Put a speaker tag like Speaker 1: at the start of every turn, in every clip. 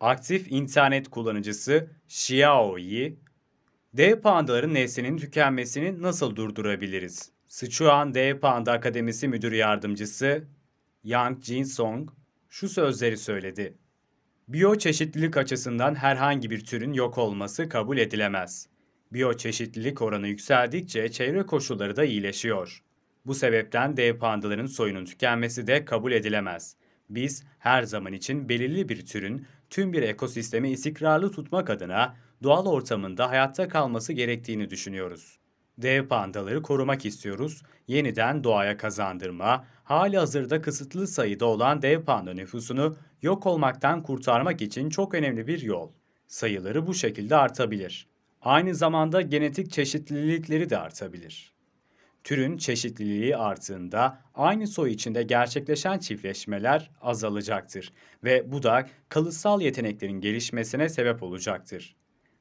Speaker 1: Aktif internet kullanıcısı Xiao Yi, dev pandaların neslinin tükenmesini nasıl durdurabiliriz? Sichuan Dev Panda Akademisi Müdür Yardımcısı Yang Jinsong şu sözleri söyledi. Biyoçeşitlilik açısından herhangi bir türün yok olması kabul edilemez. Biyoçeşitlilik oranı yükseldikçe çevre koşulları da iyileşiyor. Bu sebepten dev pandaların soyunun tükenmesi de kabul edilemez. Biz her zaman için belirli bir türün tüm bir ekosistemi istikrarlı tutmak adına doğal ortamında hayatta kalması gerektiğini düşünüyoruz. Dev pandaları korumak istiyoruz, yeniden doğaya kazandırma, hali hazırda kısıtlı sayıda olan dev panda nüfusunu yok olmaktan kurtarmak için çok önemli bir yol. Sayıları bu şekilde artabilir. Aynı zamanda genetik çeşitlilikleri de artabilir. Türün çeşitliliği arttığında aynı soy içinde gerçekleşen çiftleşmeler azalacaktır ve bu da kalıtsal yeteneklerin gelişmesine sebep olacaktır.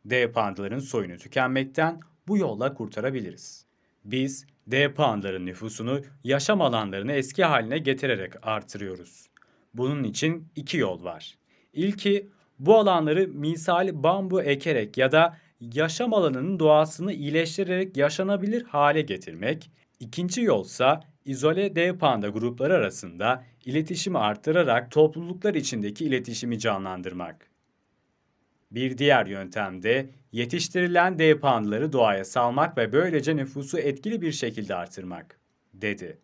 Speaker 1: Dev pandaların soyunu tükenmekten bu yolla kurtarabiliriz. Biz dev pandaların nüfusunu yaşam alanlarını eski haline getirerek artırıyoruz. Bunun için iki yol var. İlki bu alanları misali bambu ekerek ya da yaşam alanının doğasını iyileştirerek yaşanabilir hale getirmek. İkinci yolsa izole dev panda grupları arasında iletişimi arttırarak topluluklar içindeki iletişimi canlandırmak. Bir diğer yöntem de yetiştirilen dev pandaları doğaya salmak ve böylece nüfusu etkili bir şekilde artırmak, dedi.